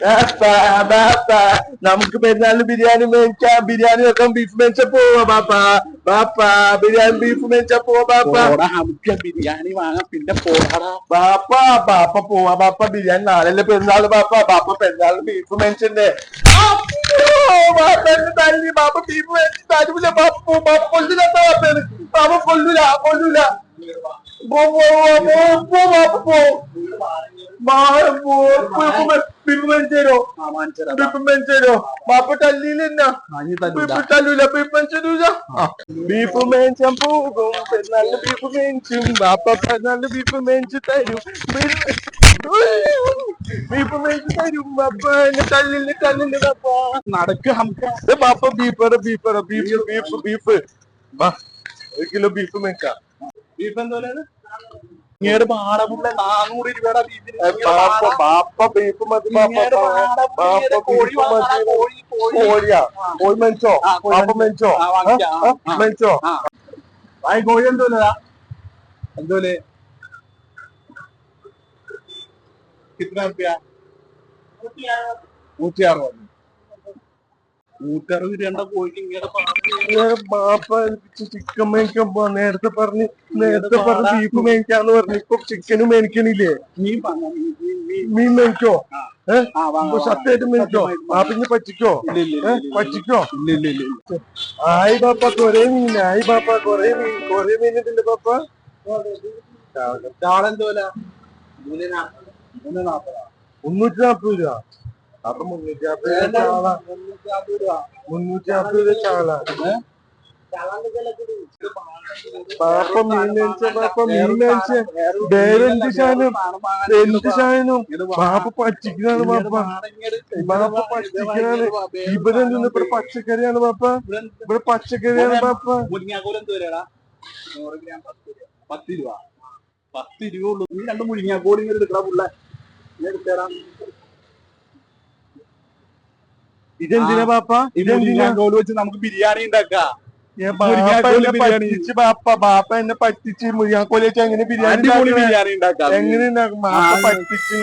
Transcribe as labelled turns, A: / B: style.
A: ബാപ്പ ബാപ്പ നമുക്ക് പെരുന്നാളിന് ബിരിയാണി മേടിക്കാം. ബിരിയാണി വെക്കാം ബീഫ് മേടിച്ച പോവാ ബാപ്പ. ബാപ്പ ബിരിയാണി ബീഫ് മേടിച്ച പോവാ ബാപ്പ.
B: നമുക്ക് ബിരിയാണി വാങ്ങാം. പിന്നെ പോവാടാ
A: ബാപ്പ ബാപ്പ പോവാ ബാപ്പ. ബിരിയാണി നാളെ പെരുന്നാൾ ബാപ്പ. ബാപ്പ പെരുന്നാളിന് ബീഫ് ബാപ്പ എന്നെ തല്ലി. ബാപ്പ ബീഫ് മേടിച്ച് തരൂല ബാപ്പ. ബാപ്പ കൊല്ലില്ലാത്ത ബാപ്പയാണ് ബാപ്പ കൊല്ലൂല കൊല്ലൂല. പോ പോ പോ, ബാപ്പ പോ. മാ- പോ, ബീഫ് മേ- ബീഫ് മേടിച്ചേരോ ബീഫ് മേടിച്ചേരോ ബാപ്പ തല്ലിയില്ല ബീഫ് തല്ലൂല. ബീഫ് മേടിച്ചൂല ബീഫ് മേടിച്ചാൻ പോകും പെരുന്നാളിന് ബീഫ് മേഞ്ചും. ബാപ്പ പെരുന്നാളിന് ബീഫ് മേഞ്ചു തരും. ബീഫ് മേഞ്ചു തരും ബാപ്പ എന്നെ തല്ലില്ല തല്ലില്ല ബാപ്പ
B: നടക്ക്
A: ബാപ്പ beef beef beef beef beef ബാ ഒരു കിലോ ബീഫ് മേടിക്കാം
B: ബീഫ് എന്തോലാണ്? ഇങ്ങയുടെ പാടമുള്ള എന്തോലെ നൂറ്റി അറുപത് ഇങ്ങനെ
A: ബാപ്പ ചിക്കൻ മേടിക്കാൻ പോ നേരത്തെ പറഞ്ഞ് നേരത്തെ പറഞ്ഞ് ബീഫ് മേടിക്കാന്ന് പറഞ്ഞു ഇപ്പൊ ചിക്കനും മേടിക്കണില്ലേ? മീൻ മേടിക്കോ? ഏഹ് സത്യമായിട്ട് മേടിക്കോ. ബാപ്പിന് പറ്റിക്കോ. പറ്റിക്കോ. ആയി ബാപ്പ കൊറേ മീൻ ആയി ബാപ്പ കൊറേ മീൻ കൊറേ മീൻ ഇതിന്റെ ബാപ്പ?
B: ഒന്നൂറ്റി എന്തോല? മൂന്ന് നാപ്പതാ.
A: മുന്നൂറ്റി നാപ്പത് രൂപ. അപ്പൊ മുന്നൂറ്റി നാപ്പത് രൂപ ചാള
B: മുന്നൂറ്റി അമ്പത് രൂപ.
A: മുന്നൂറ്റി നാപ്പത് രൂപ ചാള ബാപ്പ മീൻ മേടിച്ച ബാപ്പ മീൻ മേടിച്ച വേറെ എന്ത് സാധനം എന്ത് സാധനം ബാപ്പ പച്ചിക്കാണ് ബാപ്പ ബാപ്പ പച്ചിക്കനാണ് ഇവിടെ നിന്ന് ഇവിടെ പച്ചക്കറിയാണ് പാപ്പ ഇവിടെ പച്ചക്കറിയാണ്
B: പാപ്പ നൂറ് ഗ്രാം പത്ത് രൂപ. പത്ത് രൂപ പത്ത് രൂപ ഉള്ളൂ. നീ രണ്ട് മുരിങ്ങാക്കോൽ എടുക്കടാ പുള്ള. നീ എടുത്തേടാ.
A: ഇതെന്തിനാ
B: പാപ്പ?
A: ഇതെന്തിനാ?
B: വെച്ച് നമുക്ക് ബിരിയാണി ഉണ്ടാക്കാം.
A: പറ്റിച്ച് ബാപ്പ ബാപ്പ എന്നെ പറ്റിച്ച് മുരിയാക്കോലി വെച്ച് എങ്ങനെ ബിരിയാണി
B: ബിരിയാണി ഉണ്ടാക്കാം
A: എങ്ങനെ ഉണ്ടാക്കും പറ്റിച്ച്